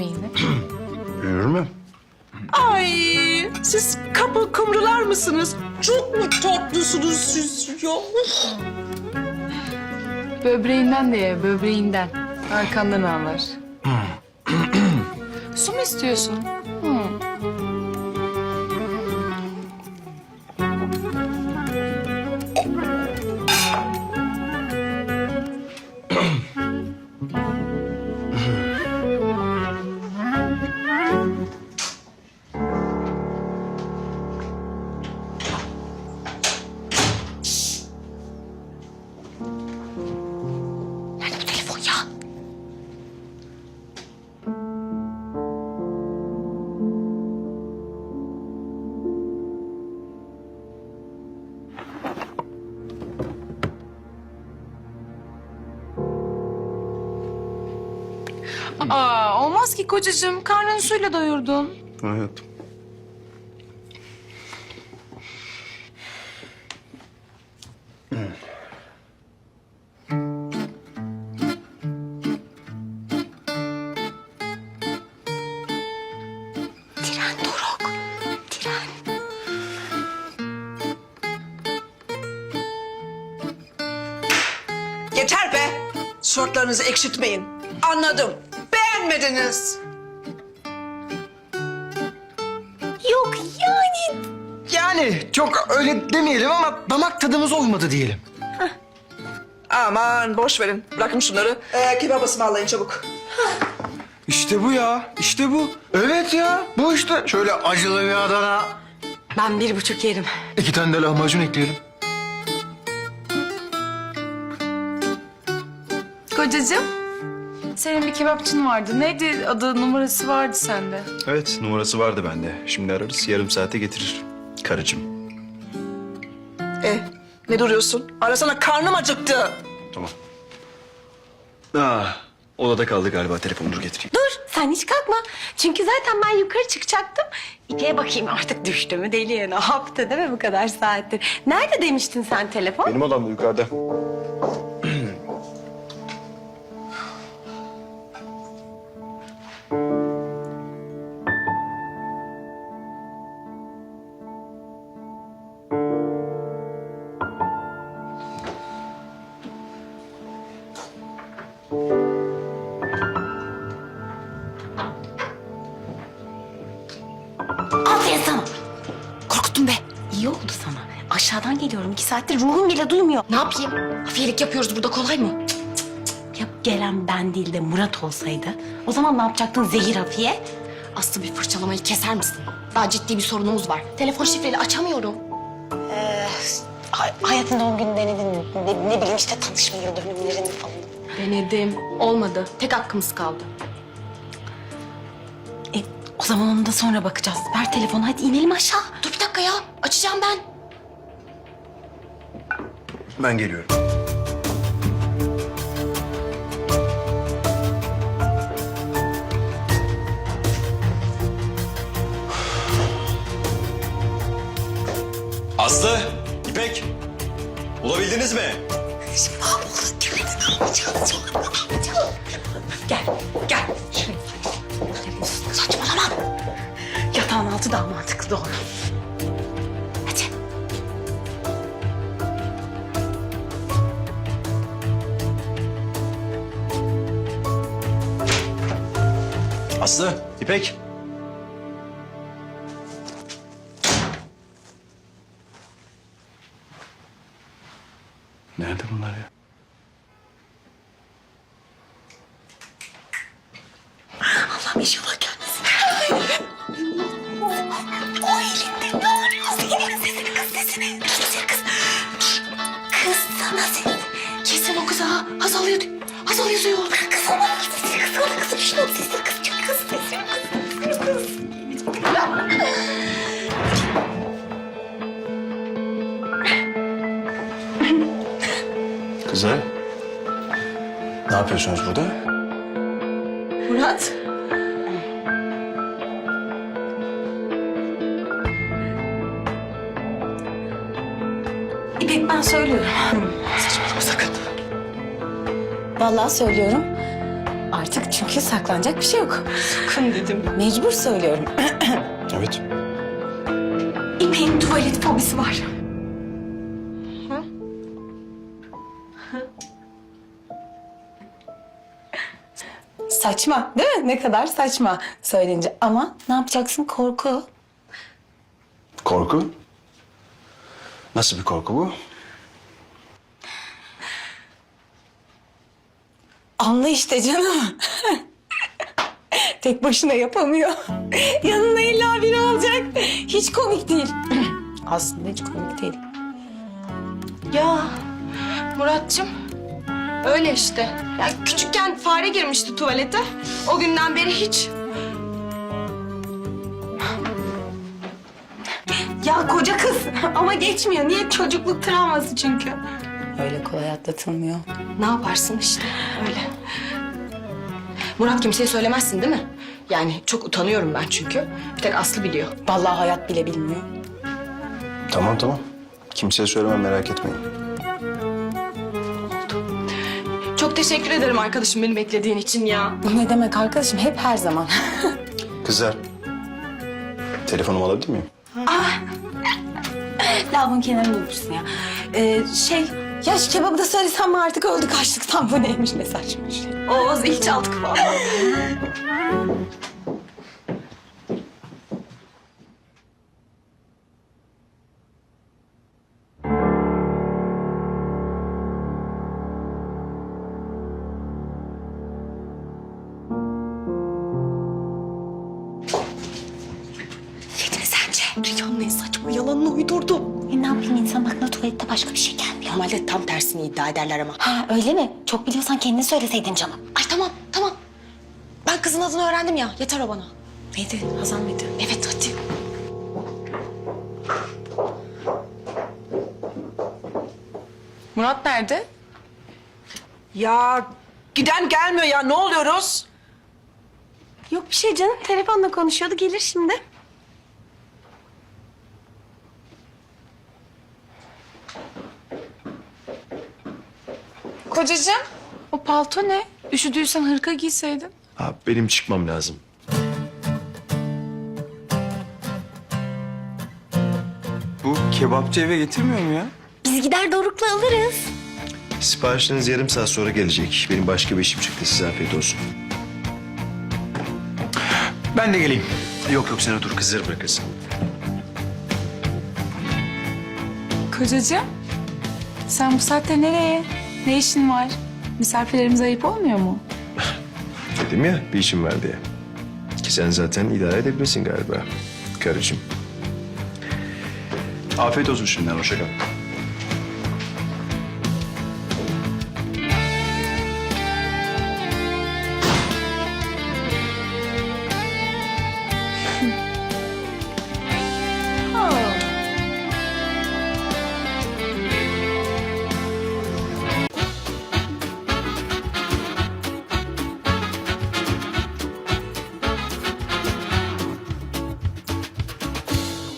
yemeğini. Yürümem. Ay siz kapı kumrular mısınız? Çok mu tatlısınız siz ya? Böbreğinden de ye, böbreğinden. Arkandan ağlar. Su mu istiyorsun? Hı. Aa, olmaz ki kocacığım. Karnını suyla doyurdun. Hayatım. Tren Doruk. Tren. Yeter be. Şortlarınızı ekşitmeyin. Anladım. Beğenmediniz. Yok yani. Yani çok öyle demeyelim ama damak tadımız olmadı diyelim. Aman boş verin. Bırakın şunları. Ee, kebap ısmarlayın çabuk. İşte bu ya, işte bu. Evet ya, bu işte. Şöyle acılı bir Adana. Ben bir buçuk yerim. İki tane de lahmacun ekleyelim. Kocacığım, senin bir kebapçın vardı. Neydi adı, numarası vardı sende. Evet numarası vardı bende. Şimdi ararız yarım saate getirir. Karıcığım. E ne duruyorsun? Arasana karnım acıktı. Tamam. Ah, odada kaldı galiba telefonu dur getireyim. Dur sen hiç kalkma. Çünkü zaten ben yukarı çıkacaktım. İpe'ye bakayım artık düştü mü deliye ne yaptı değil mi bu kadar saattir? Nerede demiştin sen telefon? Benim odam da yukarıda. Aferin sana. Korkuttun be. İyi oldu sana. Aşağıdan geliyorum. iki saattir ruhum bile duymuyor. Ne yapayım? Hafiyelik yapıyoruz burada kolay mı? Cık, cık, cık. Ya gelen ben değil de Murat olsaydı? O zaman ne yapacaktın zehir Hafiye? Aslı bir fırçalamayı keser misin? Daha ciddi bir sorunumuz var. Telefon şifreli açamıyorum. Hay- hayatın doğum günü denedin? Ne, ne bileyim işte tanışma yıl dönümlerini falan. Denedim. Olmadı. Tek hakkımız kaldı. E, o zaman onu da sonra bakacağız. Ver telefonu hadi inelim aşağı. Dur bir dakika ya. Açacağım ben. Ben geliyorum. Aslı, İpek. Bulabildiniz mi? Gel, gel. Şuraya. Yatağın altı daha mantıklı. Aslı, İpek. Nerede bunlar ya? Hazal yazıyor. Hazal yazıyor. Kız sesini kız ona kız. Şuna sesini kız. Kız sesini kız. Sesini kız. Kızlar. Ne yapıyorsunuz burada? Murat. İpek ben söylüyorum. Saçmalama sakın. Vallahi söylüyorum. artık çünkü saklanacak bir şey yok. Sakın dedim. Mecbur söylüyorum. Evet. İpek'in tuvalet fobisi var. Saçma değil mi? Ne kadar saçma söyleyince. Ama ne yapacaksın? Korku. Korku? Nasıl bir korku bu? Anla işte canım. Tek başına yapamıyor. Yanında illa biri olacak. Hiç komik değil. Aslında hiç komik değil. Ya Muratçım öyle işte. Ya küçükken fare girmişti tuvalete. O günden beri hiç. Ya koca kız ama geçmiyor. Niye? Çocukluk travması çünkü. Öyle kolay atlatılmıyor. Ne yaparsın işte öyle. Murat kimseye söylemezsin değil mi? Yani çok utanıyorum ben çünkü. Bir tek Aslı biliyor. Vallahi hayat bile bilmiyor. Tamam tamam. Kimseye söylemem merak etmeyin. Çok teşekkür ederim arkadaşım beni beklediğin için ya. Bu ne demek arkadaşım? Hep her zaman. Kızlar. Telefonumu alabilir miyim? Lavabonun kenarında unutmuşsun ya. Ee, şey, ya kebabı da söylesem mi artık öldük açlıktan bu neymiş ne saçma şey. Oo zil çaldık falan. Sence? Dünyanın en saçma yalanını uydurdum. Yapayım insan baktığında tuvalette başka bir şey gelmiyor. Normalde tam tersini iddia ederler ama. Ha öyle mi? Çok biliyorsan kendin söyleseydin canım. Ay tamam tamam. Ben kızın adını öğrendim ya. Yeter o bana. Neydi? Hazan mıydı? Evet hadi. Murat nerede? Ya giden gelmiyor ya ne oluyoruz? Yok bir şey canım. Telefonla konuşuyordu. Gelir şimdi. Kocacığım o palto ne? Üşüdüysen hırka giyseydin. Abi benim çıkmam lazım. Bu kebapçı eve getirmiyor mu ya? Biz gider Doruk'la alırız. Siparişiniz yarım saat sonra gelecek. Benim başka bir işim çıktı. Size afiyet olsun. Ben de geleyim. Yok yok sen otur kızları bırakırsın. Kocacığım sen bu saatte nereye? Ne işin var? Misafirlerimize ayıp olmuyor mu? Dedim ya bir işim var diye. Ki sen zaten idare edebilirsin galiba. Karıcığım. Afiyet olsun şimdiden. Hoşça kal.